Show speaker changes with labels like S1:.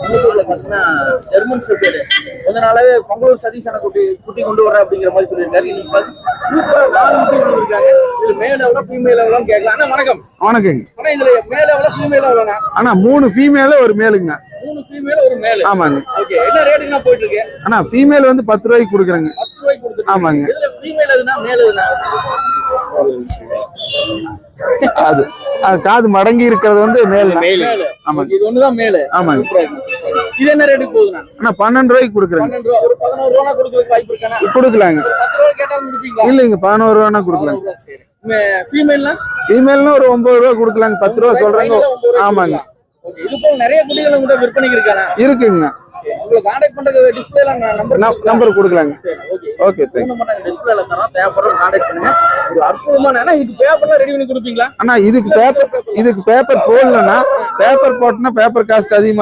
S1: திருப்பூர்ல பாத்தீங்கன்னா ஜெர்மன் செப்பேடு கொஞ்ச நாளாவே பொங்கலூர் சதீஷ் குட்டி குட்டி கொண்டு வர அப்படிங்கிற மாதிரி சொல்லியிருக்காரு. இன்னைக்கு சூப்பரா நாலு குட்டி கொண்டு இருக்காங்க இதுல மேல் எவ்வளவு ஃபீமேல் எவ்வளவு கேட்கலாம் அண்ணா வணக்கம்.
S2: வணக்கங்க.
S1: ஆனா இதுல மேல் எவ்வளவு ஃபீமேல் எவ்வளவுண்ணா
S2: அண்ணா மூணு ஃபீமேல ஒரு மேலுங்க
S1: மூணு ஃபீமேல் ஒரு மேல்
S2: ஆமாங்க.
S1: ஓகே என்ன ரேட்டுக்கு போயிட்டு இருக்கு
S2: அண்ணா ஃபீமேல் வந்து பத்து ரூபாய்க்கு கொடுக்குறேங்க.
S1: பத்து ரூபாய்க்கு கொடுத்துட்டு
S2: ஆமாங்க.
S1: இதுல ஃபீமேல் எதுனா மேல் எதுனா
S2: அது அது காது மடங்கி இருக்கிறது வந்து மேல்
S1: மேல்.
S2: ஆமாங்க.
S1: இது ஒண்ணுதான் மேல்?
S2: ஆமாங்க.
S1: இது என்ன ரேட்டுக்கு போகுதுண்ணா?
S2: அண்ணா பன்னெண்டு ரூபாய்க்கு
S1: ரூபா. ஒரு பதினோரு ரூபா கொடுக்கறதுக்கு வாய்ப்பு இருக்காண்ணா?
S2: கொடுக்கலாங்க. இல்லைங்க பதினோரு
S1: ரூபா, சரி. ஃபீமேல்னா
S2: ஃபீமேல்னா ஒரு ஒன்பது ரூபா கொடுக்கலாங்க பத்து ரூபா சொல்றாங்க. ஆமாங்க.
S1: இது போல நிறைய குட்டிகள் விற்பனைக்கு இருக்காண்ணா?
S2: இருக்குங்கண்ணா.
S1: உங்களை கான்டாக்ட் பண்றது டிஸ்பிளேல நம்பர்
S2: நம்- நம்பர் கொடுக்கலாங்க.
S1: ஓகே
S2: ஓகே தேங்க்
S1: டிஸ்பிளேல தரோம் கான்டாக்ட் பண்ணுங்க. ஒரு அற்புதமான ஏன்னா இதுக்கு பேப்பர்லாம் ரெடி பண்ணி கொடுப்பீங்களா?
S2: அண்ணா இதுக்கு பேப்பர் இதுக்கு பேப்பர் போடலன்னா பேப்பர் போட்டோன்னா பேப்பர் காஸ்ட் அதிகமாக